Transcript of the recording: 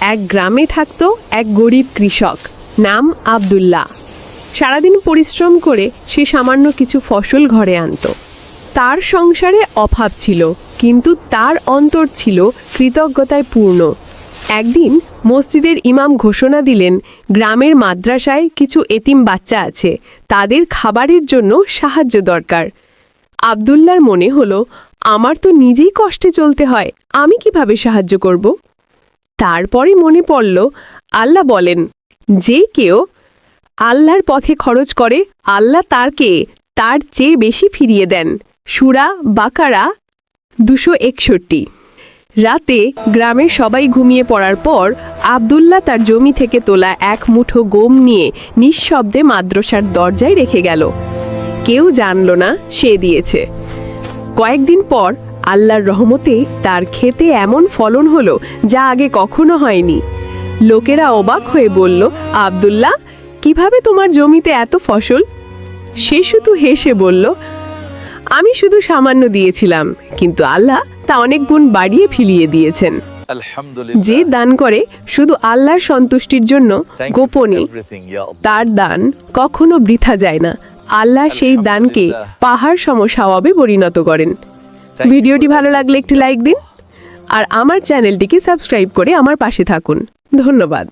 এক গ্রামে থাকত এক গরিব কৃষক, নাম আব্দুল্লাহ। সারাদিন পরিশ্রম করে সে সামান্য কিছু ফসল ঘরে আনতো। তার সংসারে অভাব ছিল, কিন্তু তার অন্তর ছিল কৃতজ্ঞতায় পূর্ণ। একদিন মসজিদের ইমাম ঘোষণা দিলেন, গ্রামের মাদ্রাসায় কিছু এতিম বাচ্চা আছে, তাদের খাবারের জন্য সাহায্য দরকার। আবদুল্লার মনে হলো, আমার তো নিজেই কষ্টে চলতে হয়, আমি কীভাবে সাহায্য করব? তারপরে মনে পড়ল, আল্লাহ বলেন, যে কেউ আল্লাহর পথে খরচ করে, আল্লাহ তারকে তার চেয়ে বেশি ফিরিয়ে দেন। সুরা বাকারা দুশো একষট্টি। রাতে গ্রামের সবাই ঘুমিয়ে পড়ার পর আবদুল্লাহ তার জমি থেকে তোলা এক মুঠো গোম নিয়ে নিঃশব্দে মাদ্রাসার দরজায় রেখে গেল। কেউ জানল না সে দিয়েছে। কয়েকদিন পর আল্লাহর রহমতে তার খেতে এমন ফলন হলো যা আগে কখনো হয়নি। লোকেরা অবাক হয়ে বলল আবদুল্লাহ কীভাবে তোমার জমিতে এত ফসল? সে শুধু হেসে বলল আমি শুধু সামান্য দিয়েছিলাম কিন্তু আল্লাহ তা অনেক গুণ বাড়িয়ে ফিরিয়ে দিয়েছেন। যে দান করে শুধু আল্লাহর সন্তুষ্টির জন্য গোপনে. তার দান কখনো বৃথা যায় না। আল্লাহ সেই দানকে পাহাড় সম স্বভাবে পরিণত করেন। ভিডিওটি ভালো লাগলে একটি লাইক দিন আর আমার চ্যানেলটিকে সাবস্ক্রাইব করে আমার পাশে থাকুন। ধন্যবাদ।